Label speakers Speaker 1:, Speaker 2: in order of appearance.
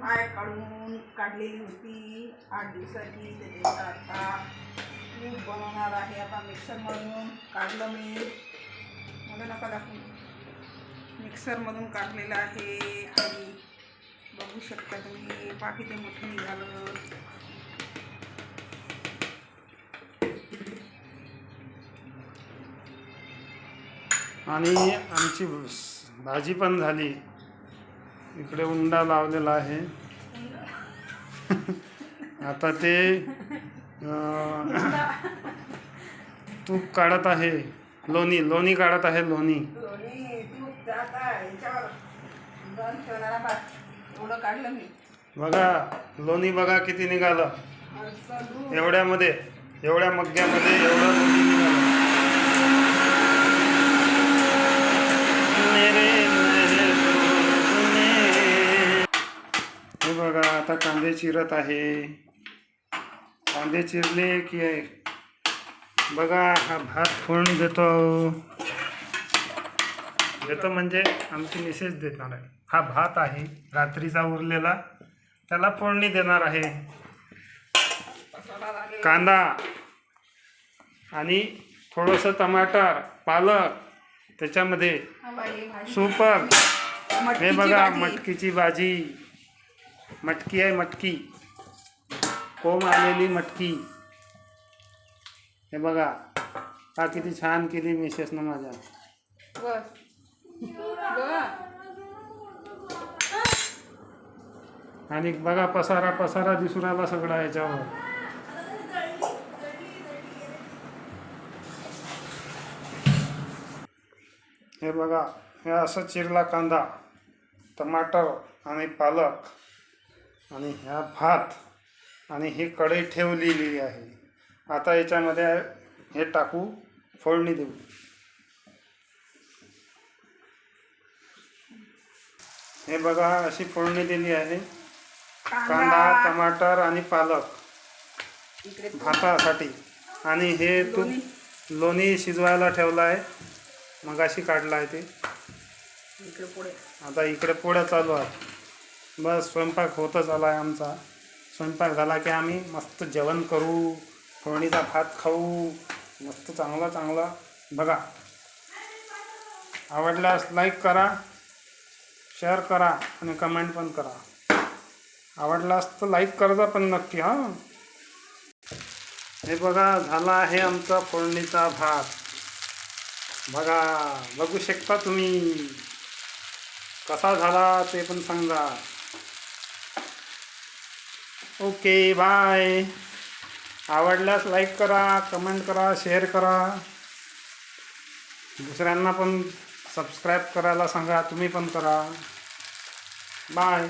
Speaker 1: माय काढून काढलेली होती. आठ दिवसाची त्याच्यात आता मी बनवणार आहे. आता मिक्सरमधून काढलं मी. मला नका दाखवू. मिक्सरमधून काढलेलं आहे आणि बघू शकता तुम्ही बाकी ते मोठं निघालं.
Speaker 2: आणि आमची भाजी पण झाली. इकडे उंडा लावलेला आहे. आता ते तूप काढत आहे. लोणी लोणी काढत आहे लोणी. बघा लोणी बघा किती निघालं. एवढ्यामध्ये एवढ्या मग्ग्यामध्ये एवढं लोणी निघालं मेरे मेहबूब ने. हे बघा आता कांदे चिरत आहे. कांदे चिरले की बघा हा भात फोडून देतो. देतो म्हणजे आमची मिसेस देणार आहे. हा भात आहे रात्रीचा उरलेला. त्याला फोडणी देणार आहे. कांदा आणि थोडंसं टमाटर पालक त्याच्यामध्ये. सुपर. हे बघा. मटकीची भाजी. मटकी आहे मटकी. कोंब आलेली मटकी. हे बघा हा किती छान केली मिसेसनं माझ्या. आणि बघा पसारा पसारा दिसून आला सगळा याच्यावर. हे बघा हे असं चिरला कांदा टमाटर आणि पालक. आणि ह्या भात आणि ही कढई ठेवलेली आहे. आता याच्यामध्ये हे टाकू फोडणी देऊ. हे बघा अशी फोडणी दिली आहे. कांदा टमाटर आणि पालक भातासाठी. आणि हे तू
Speaker 1: लोणी.
Speaker 2: शिजवायला ठेवलं आहे. मगाशी काढलं आहे ते. आता इकडे पोळ्या चालू आहेत बस स्वयंपाक होतच आला आहे आमचा. स्वयंपाक झाला की आम्ही मस्त जेवण करू फोडणीचा भात खाऊ मस्त चांगला चांगला. बघा आवडल्यास लाईक करा शेअर करा आणि कमेंट पण करा. आवडलास तर लाईक करजा पण नक्की हां. हे बघा झाला आहे आमचा फोडणीचा भात. बघा बघू शकता तुम्ही. कसा झाला ते पण सांगा. Okay bye. आवडल्यास लाईक करा कमेंट करा शेअर करा. दुसऱ्यांना पण सबस्क्राईब करायला सांगा तुम्ही पण करा. बाय.